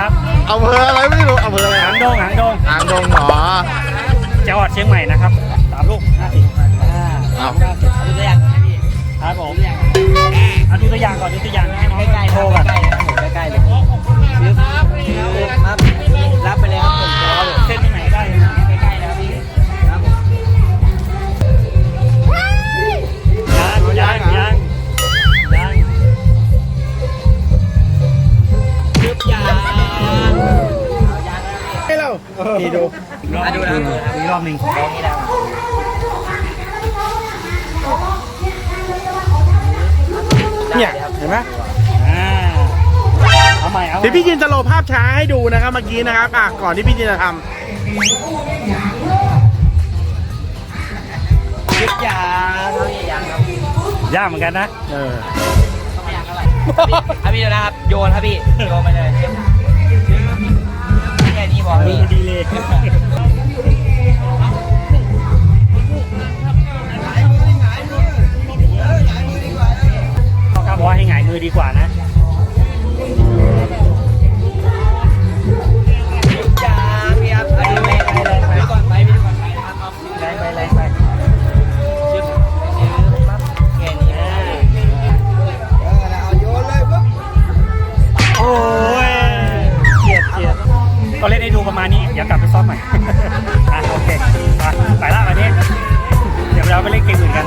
ครับอำเภออะไรไม่รู้อำเภออะไรหางดงหางดงอ่างดงหรอจังหวัดเชียงใหม่นะครับสามลูกห้าสิบอ่าอ้าวเก้าสิบดูตัวอย่างครับผมเอาดูตัวอย่างก่อนดูตัวอย่างให้น้ๆโทรก่อน นี่ดูอะดูนะครับดูนะครับอีกรอบหนึ่งตรงนี้นะครับเนี่ยเห็นไหมอ่าเอาใหม่เอาใหม่เดี๋ยวพี่จินจะโลภาพช้าให้ดูนะครับเมื่อกี้นะครับอะก่อนที่พี่จินจะทปึ๊บยางเท่านี้ยางครับยากเหมือนกันนะำเออต้องไม่ยางเท่าไหร่อะพี่เดี๋ยวนะครับ โยนครับพี่ โยนไปเลย หงายมือดีกว่านะยาพี่ครับอันนี้แรงไปแรงไปก่อนไปพี่ก่อนไปนะครับเอาแรงไปแรงไปชึบชึบปั๊บแค่นี้นะโอ้ยเกียดเกียดก็เล่นให้ดูประมาณนี้เดี๋ยวกลับไปซ้อมใหม่อะโอเคไปไปละวันนี้เดี๋ยวเราไปเล่นเกมอื่นกัน